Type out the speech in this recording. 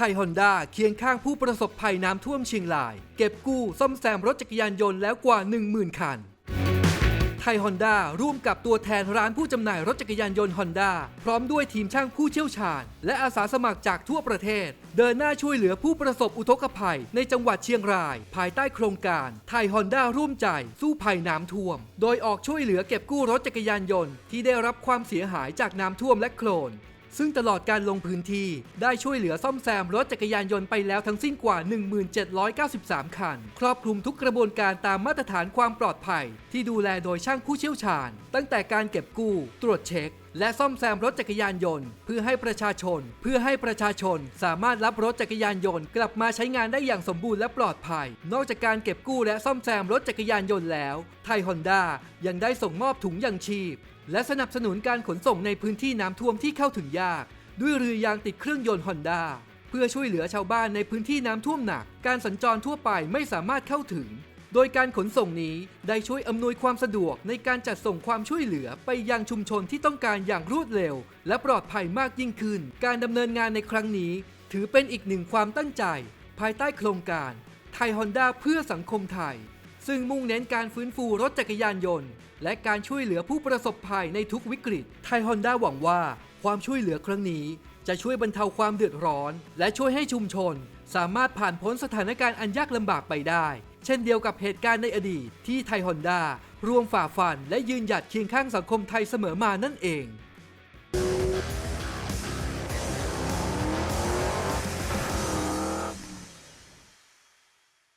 ทยฮอนด้าเคียงข้างผู้ประสบภัยน้ำท่วมเชียงราย เก็บกู้ซ่อมแซมรถจักรยานยนต์แล้วกว่า 10,000 คัน ไทยฮอนด้าร่วมกับตัวแทนร้านผู้จำหน่ายรถจักรยานยนต์ฮอนด้าพร้อมด้วยทีมช่างผู้เชี่ยวชาญ และอาสาสมัครจากทั่วประเทศ เดินหน้าช่วยเหลือผู้ประสบอุทกภัยในจังหวัดเชียงราย ภายใต้โครงการไทยฮอนด้าร่วมใจสู้ภัยน้ำท่วม โดยออกช่วยเหลือเก็บกู้รถจักรยานยนต์ที่ได้รับความเสียหายจากน้ำท่วมและโคลน ซึ่งตลอดการลงพื้นที่ได้ช่วยเหลือซ่อมแซมรถจักรยานยนต์ไปแล้วทั้งสิ้นกว่า 1793 คัน ครอบคลุมทุกกระบวนการตามมาตรฐานความปลอดภัย ที่ดูแลโดยช่างผู้เชี่ยวชาญ ตั้งแต่การเก็บกู้ ตรวจเช็ค และซ่อมแซมรถจักรยานยนต์ เพื่อให้ประชาชน เพื่อให้ประชาชนสามารถรับรถจักรยานยนต์กลับมาใช้งานได้อย่างสมบูรณ์และปลอดภัย นอกจากการเก็บกู้และซ่อมแซมรถจักรยานยนต์แล้ว ไทยฮอนด้ายังได้ส่งมอบถุงยังชีพ และสนับสนุนการขนส่งในพื้นที่น้ำท่วมที่เข้าถึงยาก ด้วยเรือยางติดเครื่องยนต์ฮอนด้าเพื่อช่วยเหลือชาวบ้านในพื้นที่น้ำท่วมหนัก การสัญจรทั่วไปไม่สามารถเข้าถึง โดยการขนส่งนี้ได้ช่วยอำนวยความสะดวกในการจัดส่งความช่วยเหลือไปยังชุมชนที่ต้องการอย่างรวดเร็ว และปลอดภัยมากยิ่งขึ้น การดำเนินงานในครั้งนี้ ถือเป็นอีกหนึ่งความตั้งใจ ภายใต้โครงการไทยฮอนด้าเพื่อสังคมไทย ซึ่งมุ่งเน้นการฟื้นฟูรถจักรยานยนต์ และการช่วยเหลือผู้ประสบภัยในทุกวิกฤต ไทยฮอนด้าหวังว่าความช่วยเหลือครั้งนี้ จะช่วยบรรเทาความเดือดร้อน และช่วยให้ชุมชน สามารถผ่านพ้นสถานการณ์อันยากลำบากไปได้ เช่นเดียวกับเหตุการณ์ในอดีตที่ไทยฮอนด้าร่วมฝ่าฟันและยืนหยัดเคียงข้างสังคมไทยเสมอมานั่นเอง